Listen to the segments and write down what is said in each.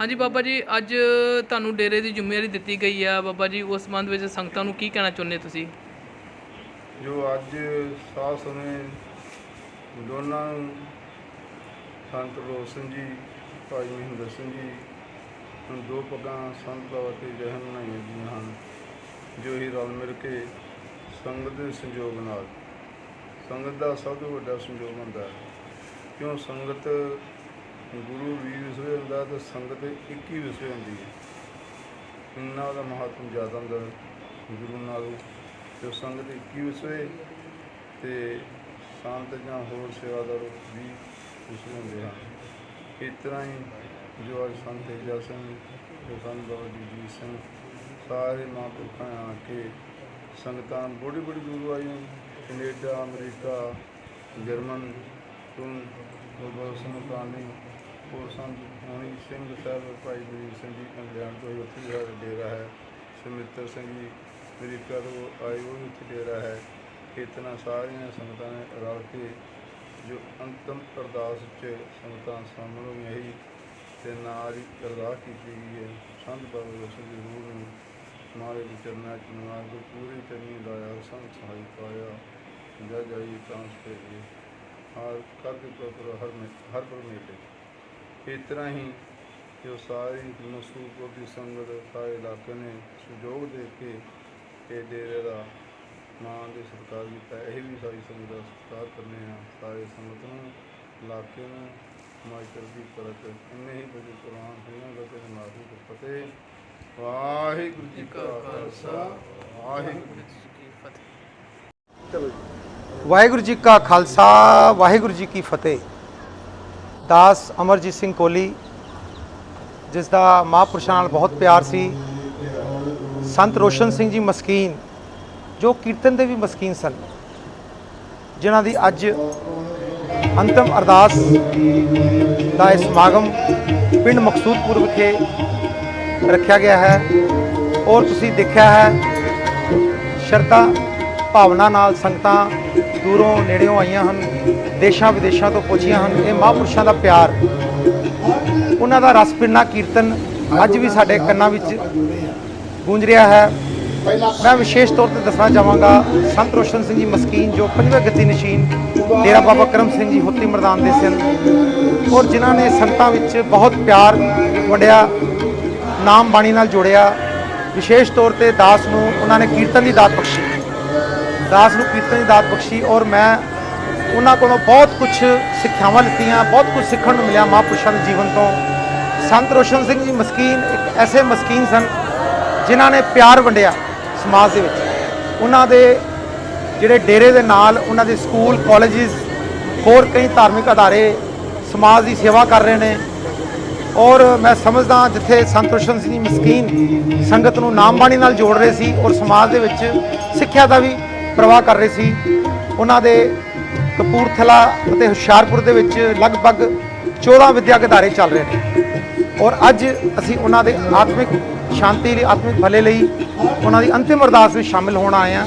ਹਾਂਜੀ ਬਾਬਾ ਜੀ, ਅੱਜ ਤੁਹਾਨੂੰ ਡੇਰੇ ਦੀ ਜ਼ਿੰਮੇਵਾਰੀ ਦਿੱਤੀ ਗਈ ਆ। ਬਾਬਾ ਜੀ, ਉਸ ਸੰਬੰਧ ਵਿੱਚ ਸੰਗਤਾਂ ਨੂੰ ਕੀ ਕਹਿਣਾ ਚਾਹੁੰਦੇ ਤੁਸੀਂ? ਜੋ ਅੱਜ ਸਾਹ ਸਮੇਂ ਦੋਨਾਂ ਨੂੰ, ਸੰਤ ਰੋਸ਼ਨ ਜੀ, ਭਾਈ ਮਹਿੰਦਰ ਸਿੰਘ ਜੀ ਨੂੰ ਦੋ ਪੱਗਾਂ ਸੰਤ ਬਾਬਾ ਤੇ ਜਹਨ ਬਣਾਈਆਂ ਗਈਆਂ ਹਨ, ਜੋ ਹੀ ਰਲ ਮਿਲ ਕੇ ਸੰਗਤ ਦੇ ਸੰਯੋਗ ਨਾਲ, ਸੰਗਤ ਦਾ ਸਭ ਤੋਂ ਵੱਡਾ ਸੰਯੋਗ ਹੁੰਦਾ ਹੈ। ਕਿਉਂ ਸੰਗਤ ਗੁਰੂ ਵੀਰ ਵਿਸਵੇ ਹੁੰਦਾ ਤੇ ਸੰਗਤ ਇੱਕ ਹੀ ਵਿਸਵੇ ਹੁੰਦੀ ਹੈ। ਇੰਨਾ ਦਾ ਮਹੱਤਵ ਜ਼ਿਆਦਾ ਹੁੰਦਾ ਗੁਰੂ ਨਾਲੋਂ ਤੇ ਸੰਗਤ ਇੱਕ ਹੀ ਵਿਸਵੇ ਤੇ ਸੰਤ ਜਾਂ ਹੋਰ ਸੇਵਾਦਾਰ ਵੀ ਵਿਸਵੇ ਹੁੰਦੇ ਹਨ। ਇਸ ਤਰ੍ਹਾਂ ਹੀ ਜੋ ਅੱਜ ਸੰਤ ਤੇਜਾ ਸਿੰਘ ਜੋ ਸੰਤ ਬਾਬਾ ਜੀ ਸਿੰਘ ਸਾਰੇ ਮਹਾਂਪੁਰਖਾਂ ਆ ਕੇ ਸੰਗਤਾਂ ਬੜੀ ਬੜੀ ਦੂਰੋਂ ਆਈਆਂ ਕੈਨੇਡਾ, ਅਮਰੀਕਾ, ਜਰਮਨ ਤੋਂ ਬਾਬਾ ਸਿੰਘ ਕਾਨੀ ਉਹ ਸੰਤ ਹੋਣੀ ਸਿੰਘ ਸਾਹਿਬ, ਭਾਈ ਵੀਰ ਸਿੰਘ ਜੀ ਇੰਗਲੈਂਡ ਤੋਂ ਹੀ ਉੱਥੇ ਵੀ ਡੇਰਾ ਹੈ, ਸੁਮਿੱਤਰ ਸਿੰਘ ਜੀ ਅਮਰੀਕਾ ਤੋਂ ਆਏ ਉਹ ਵੀ ਉੱਥੇ ਡੇਰਾ ਹੈ। ਇਤਨਾ ਸਾਰੀਆਂ ਸੰਗਤਾਂ ਨੇ ਰਲ ਕੇ ਜੋ ਅੰਤਮ ਅਰਦਾਸ 'ਚ ਸੰਗਤਾਂ ਸ਼ਾਮਲ ਹੋਈਆਂ ਸੀ, ਤੇ ਨਾਲ ਹੀ ਅਰਦਾਸ ਕੀਤੀ ਗਈ ਹੈ। ਸੰਤ ਬਾਬਾ ਰਸੂਲ ਦੀ ਰੂਹ ਨੂੰ ਮਾਰੇ ਦੇ ਚਰਨਾਂ 'ਚ ਨਿਵਾਸ ਕੇ ਪੂਰੀ ਚਰਨੀ ਲਾਇਆ, ਸੰਤ ਸਹਾਈ ਪਾਇਆ, ਜਾ ਜਾਈ ਤਾਂ ਤੇ ਹਰ ਕਰਕੇ ਪ੍ਰਭੂ ਹਰ ਹਰ ਪਰ ਮੇਲੇ ਇਸ ਤਰ੍ਹਾਂ ਹੀ ਜੋ ਸਾਰੀ ਮਸੂਕੋ ਦੀ ਸੰਗਤ ਸਾਰੇ ਇਲਾਕੇ ਨੇ ਸਹਿਯੋਗ ਦੇ ਕੇ ਇਹ ਡੇਰੇ ਦਾ ਮਾਂ ਦੇ ਸਤਿਕਾਰ ਕੀਤਾ। ਇਹ ਵੀ ਸਾਰੀ ਸੰਗਤ ਦਾ ਸਤਿਕਾਰ ਕਰਨੇ ਆ। ਸਾਰੇ ਸੰਗਤ ਨੂੰ, ਇਲਾਕੇ ਨੂੰ ਮਾਇਕਰ ਦੀ ਕਰਤ ਇੰਨੇ ਹੀ ਬੜੀ ਕੁਰਾਨ ਸੁਣਿਆ ਗੱਤੇ ਦੇ ਦੇ ਫਤਿਹ। ਵਾਹਿਗੁਰੂ ਜੀ ਕਾ ਖਾਲਸਾ। ਵਾਹਿਗੁਰੂ ਜੀ ਕੀ ਫਤਿਹ। ਚਲੋ ਵਾਹਿਗੁਰੂ ਜੀ ਕਾ ਖਾਲਸਾ। ਵਾਹਿਗੁਰੂ ਜੀ ਕੀ ਫਤਿਹ। ਦਾਸ ਅਮਰਜੀਤ ਸਿੰਘ ਕੋਲੀ ਜਿਸ ਦਾ ਮਹਾਂਪੁਰਸ਼ਾਂ ਨਾਲ ਬਹੁਤ ਪਿਆਰ ਸੀ। ਸੰਤ ਰੋਸ਼ਨ ਸਿੰਘ ਜੀ ਮਸਕੀਨ, ਜੋ ਕੀਰਤਨ ਦੇ ਵੀ ਮਸਕੀਨ ਸਨ, ਜਿਨ੍ਹਾਂ ਦੀ ਅੱਜ ਅੰਤਮ ਅਰਦਾਸ ਦਾ ਇਹ ਸਮਾਗਮ ਪਿੰਡ ਮਕਸੂਦਪੁਰ ਵਿਖੇ ਰੱਖਿਆ ਗਿਆ ਹੈ। ਔਰ ਤੁਸੀਂ ਦੇਖਿਆ ਹੈ, ਸ਼ਰਧਾ ਭਾਵਨਾ ਨਾਲ ਸੰਗਤਾਂ ਦੂਰੋਂ ਨੇੜਿਓਂ ਆਈਆਂ ਹਨ। ਦੇਸ਼ਾਂ ਵਿਦੇਸ਼ਾਂ ਤੋਂ ਪਹੁੰਚੀਆਂ ਹਨ, ਇਹ ਮਹਾਂਪੁਰਸ਼ਾਂ ਦਾ ਪਿਆਰ। ਉਹਨਾਂ ਦਾ ਰਸ ਪਿੰਨਾ ਕੀਰਤਨ ਅੱਜ ਵੀ ਸਾਡੇ ਕੰਨਾਂ ਵਿੱਚ ਗੂੰਜ ਰਿਹਾ ਹੈ। ਮੈਂ ਵਿਸ਼ੇਸ਼ ਤੌਰ ਤੇ ਦੱਸਣਾ ਚਾਹਾਂਗਾ, ਸੰਤ ਰੋਸ਼ਨ ਸਿੰਘ ਜੀ ਮਸਕੀਨ, ਜੋ ਪੰਜਵੇਂ ਗਤੀ ਨਸ਼ੀਨ, ਡੇਰਾ ਬਾਬਾ ਕਰਮ ਸਿੰਘ ਜੀ ਹੁੱਤੀ ਮਰਦਾਨ ਦੇ ਸਨ। ਔਰ ਜਿਨ੍ਹਾਂ ਨੇ ਸੰਤਾਂ ਵਿੱਚ ਬਹੁਤ ਪਿਆਰ ਵੰਡਿਆ, ਨਾਮ ਬਾਣੀ ਨਾਲ ਜੋੜਿਆ, ਵਿਸ਼ੇਸ਼ ਤੌਰ ਤੇ ਦਾਸ ਨੂੰ ਉਹਨਾਂ ਨੇ ਕੀਰਤਨ ਦੀ ਦਾਤ ਬਖਸ਼ੀ। ਦਾਸ ਨੂੰ ਕੀਰਤਨ ਦੀ ਦਾਤ ਬਖਸ਼ੀ ਔਰ ਮੈਂ ਉਹਨਾਂ ਕੋਲੋਂ ਬਹੁਤ ਕੁਝ ਸਿੱਖਿਆਵਾਂ ਲਿੱਤੀਆਂ, ਬਹੁਤ ਕੁਝ ਸਿੱਖਣ ਨੂੰ ਮਿਲਿਆ ਮਹਾਂਪੁਰਸ਼ਾਂ ਦੇ ਜੀਵਨ ਤੋਂ। ਸੰਤ ਰੋਸ਼ਨ ਸਿੰਘ ਜੀ ਮਸਕੀਨ ਇੱਕ ਐਸੇ ਮਸਕੀਨ ਸਨ ਜਿਨ੍ਹਾਂ ਨੇ ਪਿਆਰ ਵੰਡਿਆ ਸਮਾਜ ਦੇ ਵਿੱਚ। ਉਹਨਾਂ ਦੇ ਜਿਹੜੇ ਡੇਰੇ ਦੇ ਨਾਲ ਉਹਨਾਂ ਦੇ ਸਕੂਲ, ਕਾਲਜਿਸ, ਹੋਰ ਕਈ ਧਾਰਮਿਕ ਅਦਾਰੇ ਸਮਾਜ ਦੀ ਸੇਵਾ ਕਰ ਰਹੇ ਨੇ। ਔਰ ਮੈਂ ਸਮਝਦਾ ਜਿੱਥੇ ਸੰਤ ਰੋਸ਼ਨ ਸਿੰਘ ਜੀ ਮਸਕੀਨ ਸੰਗਤ ਨੂੰ ਨਾਮ ਬਾਣੀ ਨਾਲ ਜੋੜ ਰਹੇ ਸੀ ਔਰ ਸਮਾਜ ਦੇ ਵਿੱਚ ਸਿੱਖਿਆ ਦਾ ਵੀ ਪ੍ਰਵਾਹ ਕਰ ਰਹੇ ਸੀ। ਉਹਨਾਂ ਦੇ ਕਪੂਰਥਲਾ ਅਤੇ ਹੁਸ਼ਿਆਰਪੁਰ ਦੇ ਵਿੱਚ ਲਗਭਗ 14 ਵਿਦਿਅਕ ਅਦਾਰੇ ਚੱਲ ਰਹੇ ਨੇ। ਔਰ ਅੱਜ ਅਸੀਂ ਉਹਨਾਂ ਦੇ ਆਤਮਿਕ ਸ਼ਾਂਤੀ ਲਈ, ਆਤਮਿਕ ਭਲੇ ਲਈ ਉਹਨਾਂ ਦੀ ਅੰਤਿਮ ਅਰਦਾਸ ਵਿੱਚ ਸ਼ਾਮਿਲ ਹੋਣ ਆਏ ਹਾਂ।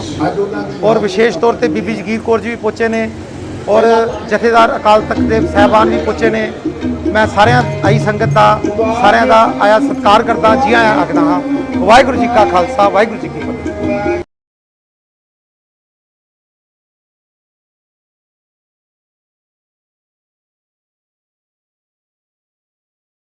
ਔਰ ਵਿਸ਼ੇਸ਼ ਤੌਰ ਤੇ ਬੀਬੀ ਜਗੀਰ ਕੌਰ ਜੀ ਵੀ ਪਹੁੰਚੇ ਨੇ ਔਰ ਜਥੇਦਾਰ ਅਕਾਲ ਤਖਤ ਦੇ ਸਹਿਬਾਨ ਵੀ ਪਹੁੰਚੇ ਨੇ। ਮੈਂ ਸਾਰਿਆਂ ਆਈ ਸੰਗਤ ਦਾ, ਸਾਰਿਆਂ ਦਾ ਆਇਆ ਸਤਿਕਾਰ ਕਰਦਾ, ਜੀ ਆਇਆਂ ਆਖਦਾ ਹਾਂ। ਵਾਹਿਗੁਰੂ ਜੀ ਕਾ ਖਾਲਸਾ, ਵਾਹਿਗੁਰੂ ਜੀ